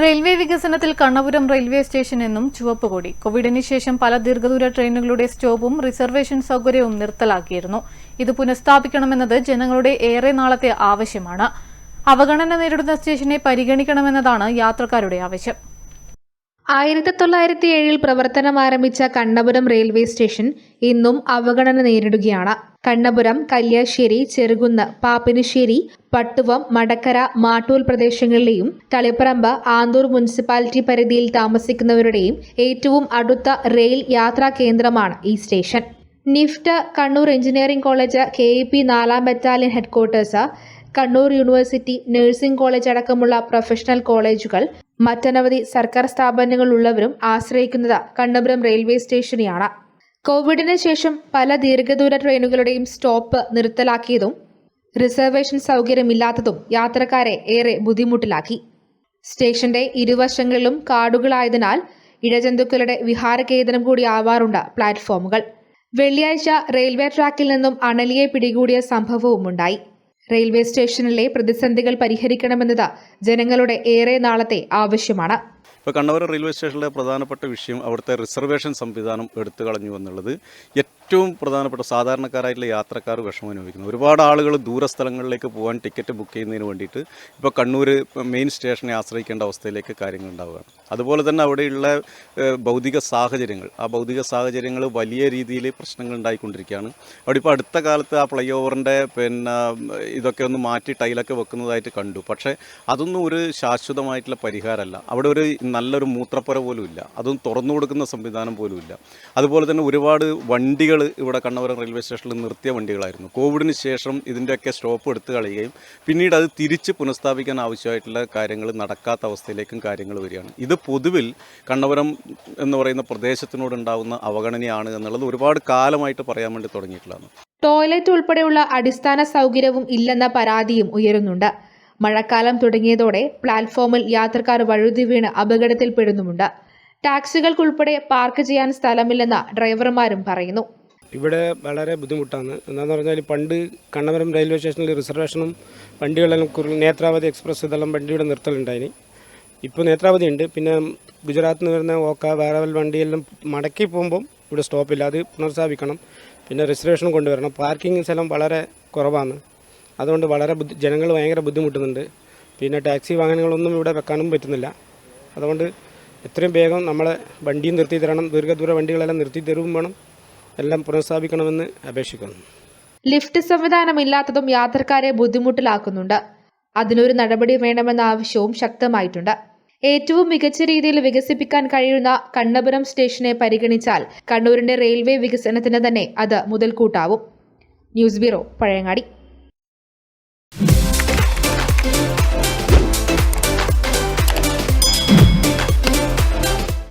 Railway വികസനത്തിൽ Kannapuram railway station എന്നും ചുവപ്പ് കോവിഡിന് ശേഷം പല ദീർഘദൂര ട്രെയിനുകളുടെ സ്റ്റോപ്പും റിസർവേഷൻ സൗകര്യവും നിർത്തലാക്കിയിരുന്നു. ഇത് പുനഃസ്ഥാപിക്കണമെന്നത് ജനങ്ങളുടെ ഏറെ നാളത്തെ ആവശ്യമാണ്. അവഗണന നേരിടുന്ന സ്റ്റേഷനെ പരിഗണിക്കണമെന്നതാണ് യാത്രക്കാരുടെ ആവശ്യം. ആയിരത്തി തൊള്ളായിരത്തി ഏഴിൽ പ്രവർത്തനം ആരംഭിച്ച കണ്ണപുരം റെയിൽവേ സ്റ്റേഷൻ ഇന്നും അവഗണന നേരിടുകയാണ്. കണ്ണപുരം കല്യാശ്ശേരി ചെറുകുന്ന് പാപ്പിനിശ്ശേരി പട്ടുവം മടക്കര മാട്ടൂൽ പ്രദേശങ്ങളിലെയും തളിപ്പറമ്പ് ആന്തൂർ മുനിസിപ്പാലിറ്റി പരിധിയിൽ താമസിക്കുന്നവരുടെയും ഏറ്റവും അടുത്ത റെയിൽ യാത്രാ കേന്ദ്രമാണ് ഈ station. NIFT Kannur engineering college K E P നാലാം battalion headquarters Kannur university nursing college അടക്കമുള്ള പ്രൊഫഷണൽ കോളേജുകൾ മറ്റനവധി സർക്കാർ സ്ഥാപനങ്ങളുള്ളവരും ആശ്രയിക്കുന്നത് കണ്ണപുരം റെയിൽവേ സ്റ്റേഷനെയാണ്. കോവിഡിന് ശേഷം പല ദീർഘദൂര ട്രെയിനുകളുടെയും സ്റ്റോപ്പ് നിർത്തലാക്കിയതും റിസർവേഷൻ സൗകര്യമില്ലാത്തതും യാത്രക്കാരെ ഏറെ ബുദ്ധിമുട്ടിലാക്കി. സ്റ്റേഷന്റെ ഇരുവശങ്ങളിലും കാടുകളായതിനാൽ ഇഴജന്തുക്കളുടെ വിഹാരകേന്ദ്രം കൂടി ആവാറുണ്ട് പ്ലാറ്റ്ഫോമുകൾ. വെള്ളിയാഴ്ച റെയിൽവേ ട്രാക്കിൽ നിന്നും അണലിയെ പിടികൂടിയ സംഭവവുമുണ്ടായി. റെയിൽവേ സ്റ്റേഷനിലെ പ്രതിസന്ധികൾ പരിഹരിക്കണമെന്നത് ജനങ്ങളുടെ ഏറെ നാളത്തെ ആവശ്യമാണ് ഇപ്പോൾ കണ്ണവരം റെയിൽവേ സ്റ്റേഷനിലെ പ്രധാനപ്പെട്ട വിഷയം അവിടുത്തെ റിസർവേഷൻ സംവിധാനം എടുത്തു കളഞ്ഞു എന്നുള്ളത് ഏറ്റവും പ്രധാനപ്പെട്ട സാധാരണക്കാരായിട്ടുള്ള യാത്രക്കാർ വിഷമം അനുഭവിക്കുന്നു. ഒരുപാട് ആളുകൾ ദൂരസ്ഥലങ്ങളിലേക്ക് പോകാൻ ടിക്കറ്റ് ബുക്ക് ചെയ്യുന്നതിന് വേണ്ടിയിട്ട് ഇപ്പോൾ കണ്ണൂർ മെയിൻ സ്റ്റേഷനെ ആശ്രയിക്കേണ്ട അവസ്ഥയിലേക്ക് കാര്യങ്ങൾ ഉണ്ടാവുകയാണ്. അതുപോലെ തന്നെ അവിടെയുള്ള ഭൗതിക സാഹചര്യങ്ങൾ. ആ ഭൗതിക സാഹചര്യങ്ങൾ വലിയ രീതിയിൽ പ്രശ്നങ്ങൾ ഉണ്ടായിക്കൊണ്ടിരിക്കുകയാണ്. അവിടെ ഇപ്പോൾ അടുത്ത കാലത്ത് ആ ഫ്ലൈ ഓവറിന്റെ പിന്നെ ഇതൊക്കെ ഒന്ന് മാറ്റി ടൈലൊക്കെ വെക്കുന്നതായിട്ട് കണ്ടു. പക്ഷേ അതൊന്നും ഒരു ശാശ്വതമായിട്ടുള്ള പരിഹാരമല്ല. അവിടെ ഒരു നല്ലൊരു മൂത്രപ്പുര പോലും ഇല്ല. അതും തുറന്നു കൊടുക്കുന്ന സംവിധാനം പോലും ഇല്ല. അതുപോലെ തന്നെ ഒരുപാട് വണ്ടികൾ ഇവിടെ കണ്ണവരം റെയിൽവേ സ്റ്റേഷനിൽ നിർത്തിയ വണ്ടികളായിരുന്നു. കോവിഡിന് ശേഷം ഇതിന്റെയൊക്കെ സ്റ്റോപ്പ് എടുത്തു കളയുകയും പിന്നീട് അത് തിരിച്ച് പുനഃസ്ഥാപിക്കാൻ ആവശ്യമായിട്ടുള്ള കാര്യങ്ങൾ നടക്കാത്ത അവസ്ഥയിലേക്കും കാര്യങ്ങൾ വരികയാണ്. ഇത് പൊതുവിൽ കണ്ണവരം എന്ന് പറയുന്ന പ്രദേശത്തിനോടുണ്ടാവുന്ന അവഗണനയാണ് എന്നുള്ളത് ഒരുപാട് കാലമായിട്ട് പറയാൻ വേണ്ടി തുടങ്ങിയിട്ടുള്ളതാണ്. ടോയ്ലറ്റ് ഉൾപ്പെടെയുള്ള അടിസ്ഥാന സൗകര്യവും ഇല്ലെന്ന പരാതിയും ഉയരുന്നുണ്ട്. മഴക്കാലം തുടങ്ങിയതോടെ പ്ലാറ്റ്ഫോമിൽ യാത്രക്കാർ വഴുതി വീണ് അപകടത്തിൽപ്പെടുന്നുമുണ്ട്. ടാക്സികൾക്കുൾപ്പെടെ പാർക്ക് ചെയ്യാൻ സ്ഥലമില്ലെന്ന് ഡ്രൈവർമാരും പറയുന്നു. ഇവിടെ വളരെ ബുദ്ധിമുട്ടാണ്. എന്താണെന്ന് പറഞ്ഞാൽ പണ്ട് കണ്ണമരം റെയിൽവേ സ്റ്റേഷനിൽ റിസർവേഷനും വണ്ടികളെല്ലാം നേത്രാവതി എക്സ്പ്രസ് ഇതെല്ലാം വണ്ടിയുടെ നിർത്തലുണ്ടായിന്. ഇപ്പോൾ നേത്രാവതി ഉണ്ട്. പിന്നെ ഗുജറാത്തിൽ നിന്ന് വരുന്ന ഓക്ക വേറെ വണ്ടിയെല്ലാം മടക്കി പോകുമ്പം ഇവിടെ സ്റ്റോപ്പില്ല. അത് പുനർസ്ഥാപിക്കണം. പിന്നെ റിസർവേഷനും കൊണ്ടുവരണം. പാർക്കിംഗ് സ്ഥലം വളരെ കുറവാണ്. അതുകൊണ്ട് വളരെ ജനങ്ങൾ ഭയങ്കര ബുദ്ധിമുട്ടുന്നുണ്ട്. പിന്നെ ടാക്സി വാഹനങ്ങളൊന്നും ഇവിടെ വെക്കാനും പറ്റുന്നില്ല. അതുകൊണ്ട് എത്രയും വേഗം നമ്മളെ വണ്ടിയും നിർത്തി തരണം. ദീർഘദൂര വണ്ടികളെല്ലാം നിർത്തി തരുകയും വേണം. എല്ലാം പുനഃസ്ഥാപിക്കണമെന്ന് അപേക്ഷിക്കുന്നു. ലിഫ്റ്റ് സംവിധാനമില്ലാത്തതും യാത്രക്കാരെ ബുദ്ധിമുട്ടിലാക്കുന്നുണ്ട്. അതിനൊരു നടപടി വേണമെന്ന ആവശ്യവും ശക്തമായിട്ടുണ്ട്. ഏറ്റവും മികച്ച രീതിയിൽ വികസിപ്പിക്കാൻ കഴിയുന്ന കണ്ണപുരം സ്റ്റേഷനെ പരിഗണിച്ചാൽ കണ്ണൂരിന്റെ റെയിൽവേ വികസനത്തിന് തന്നെ അത് മുതൽക്കൂട്ടാവും. News bureau Pazhayangadi.